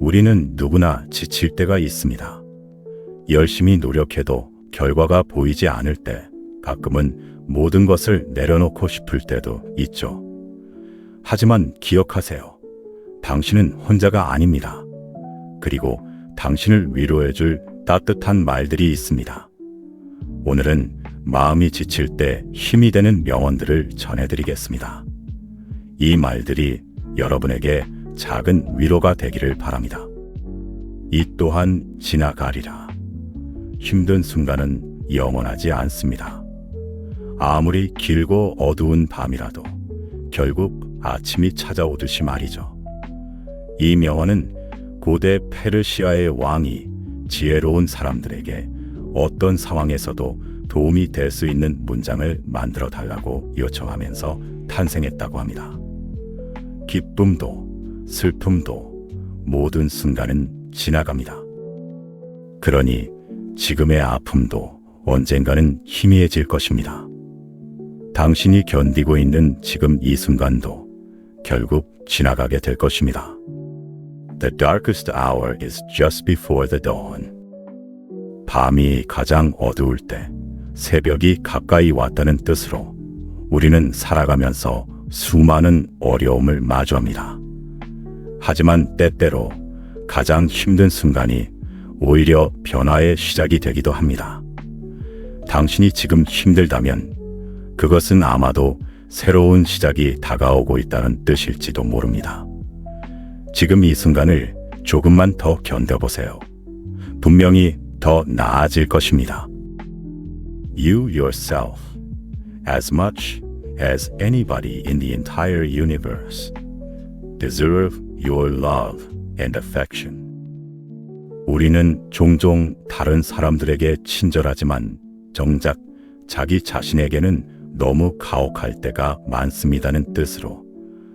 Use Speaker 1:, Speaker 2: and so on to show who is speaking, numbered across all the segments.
Speaker 1: 우리는 누구나 지칠 때가 있습니다. 열심히 노력해도 결과가 보이지 않을 때 가끔은 모든 것을 내려놓고 싶을 때도 있죠. 하지만 기억하세요. 당신은 혼자가 아닙니다. 그리고 당신을 위로해줄 따뜻한 말들이 있습니다. 오늘은 마음이 지칠 때 힘이 되는 명언들을 전해드리겠습니다. 이 말들이 여러분에게 작은 위로가 되기를 바랍니다. 이 또한 지나가리라. 힘든 순간은 영원하지 않습니다. 아무리 길고 어두운 밤이라도 결국 아침이 찾아오듯이 말이죠. 이 명언은 고대 페르시아의 왕이 지혜로운 사람들에게 어떤 상황에서도 도움이 될 수 있는 문장을 만들어 달라고 요청하면서 탄생했다고 합니다. 기쁨도 슬픔도 모든 순간은 지나갑니다. 그러니 지금의 아픔도 언젠가는 희미해질 것입니다. 당신이 견디고 있는 지금 이 순간도 결국 지나가게 될 것입니다. The darkest hour is just before the dawn. 밤이 가장 어두울 때 새벽이 가까이 왔다는 뜻으로 우리는 살아가면서 수많은 어려움을 마주합니다. 하지만 때때로 가장 힘든 순간이 오히려 변화의 시작이 되기도 합니다. 당신이 지금 힘들다면 그것은 아마도 새로운 시작이 다가오고 있다는 뜻일지도 모릅니다. 지금 이 순간을 조금만 더 견뎌보세요. 분명히 더 나아질 것입니다. You yourself, as much as anybody in the entire universe, deserve your love and affection. 우리는 종종 다른 사람들에게 친절하지만 정작 자기 자신에게는 너무 가혹할 때가 많습니다는 뜻으로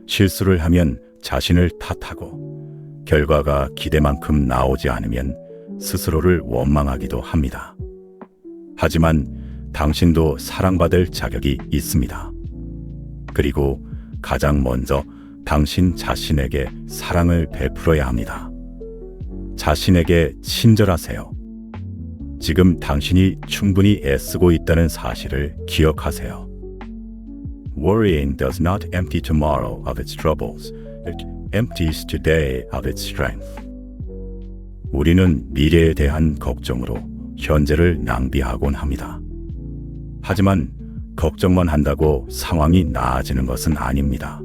Speaker 1: 실수를 하면 자신을 탓하고 결과가 기대만큼 나오지 않으면 스스로를 원망하기도 합니다. 하지만 당신도 사랑받을 자격이 있습니다. 그리고 가장 먼저 당신 자신에게 사랑을 베풀어야 합니다. 자신에게 친절하세요. 지금 당신이 충분히 애쓰고 있다는 사실을 기억하세요. Worrying does not empty tomorrow of its troubles. It empties today of its strength. 우리는 미래에 대한 걱정으로 현재를 낭비하곤 합니다. 하지만 걱정만 한다고 상황이 나아지는 것은 아닙니다.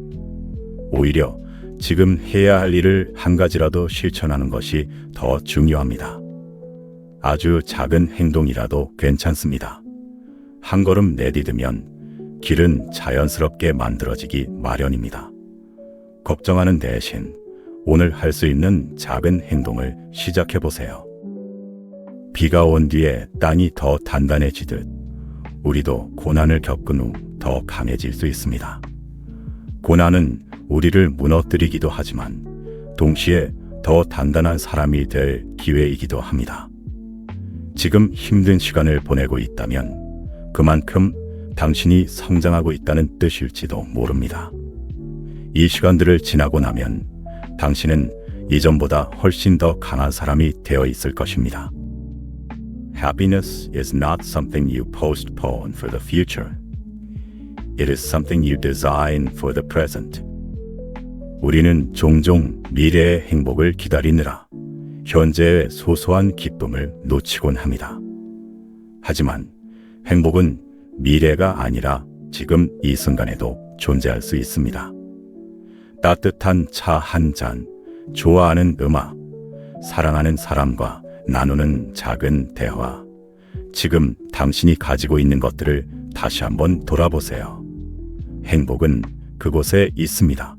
Speaker 1: 오히려 지금 해야 할 일을 한 가지라도 실천하는 것이 더 중요합니다. 아주 작은 행동이라도 괜찮습니다. 한 걸음 내디디면 길은 자연스럽게 만들어지기 마련입니다. 걱정하는 대신 오늘 할 수 있는 작은 행동을 시작해 보세요. 비가 온 뒤에 땅이 더 단단해지듯 우리도 고난을 겪은 후 더 강해질 수 있습니다. 고난은 우리를 무너뜨리기도 하지만 동시에 더 단단한 사람이 될 기회이기도 합니다. 지금 힘든 시간을 보내고 있다면 그만큼 당신이 성장하고 있다는 뜻일지도 모릅니다. 이 시간들을 지나고 나면 당신은 이전보다 훨씬 더 강한 사람이 되어 있을 것입니다. Happiness is not something you postpone for the future. It is something you design for the present. 우리는 종종 미래의 행복을 기다리느라 현재의 소소한 기쁨을 놓치곤 합니다. 하지만 행복은 미래가 아니라 지금 이 순간에도 존재할 수 있습니다. 따뜻한 차 한 잔, 좋아하는 음악, 사랑하는 사람과 나누는 작은 대화. 지금 당신이 가지고 있는 것들을 다시 한번 돌아보세요. 행복은 그곳에 있습니다.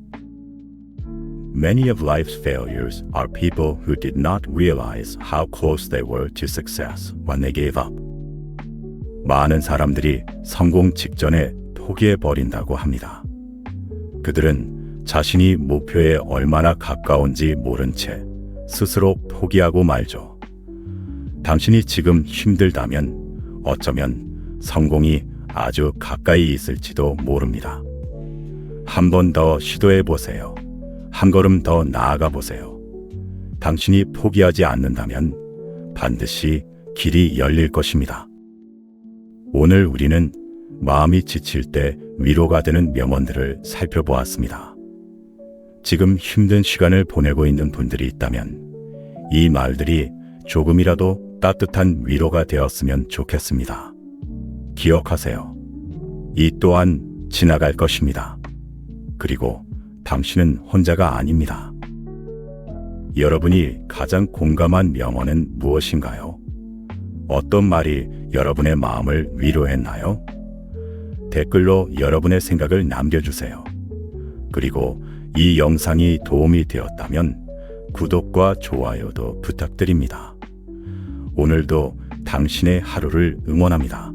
Speaker 1: Many of life's failures are people who did not realize how close they were to success when they gave up. 많은 사람들이 성공 직전에 포기해 버린다고 합니다. 그들은 자신이 목표에 얼마나 가까운지 모른 채 스스로 포기하고 말죠. 당신이 지금 힘들다면 어쩌면 성공이 아주 가까이 있을지도 모릅니다. 한 번 더 시도해 보세요. 한 걸음 더 나아가 보세요. 당신이 포기하지 않는다면 반드시 길이 열릴 것입니다. 오늘 우리는 마음이 지칠 때 위로가 되는 명언들을 살펴보았습니다. 지금 힘든 시간을 보내고 있는 분들이 있다면 이 말들이 조금이라도 따뜻한 위로가 되었으면 좋겠습니다. 기억하세요. 이 또한 지나갈 것입니다. 그리고 당신은 혼자가 아닙니다. 여러분이 가장 공감한 명언은 무엇인가요? 어떤 말이 여러분의 마음을 위로했나요? 댓글로 여러분의 생각을 남겨주세요. 그리고 이 영상이 도움이 되었다면 구독과 좋아요도 부탁드립니다. 오늘도 당신의 하루를 응원합니다.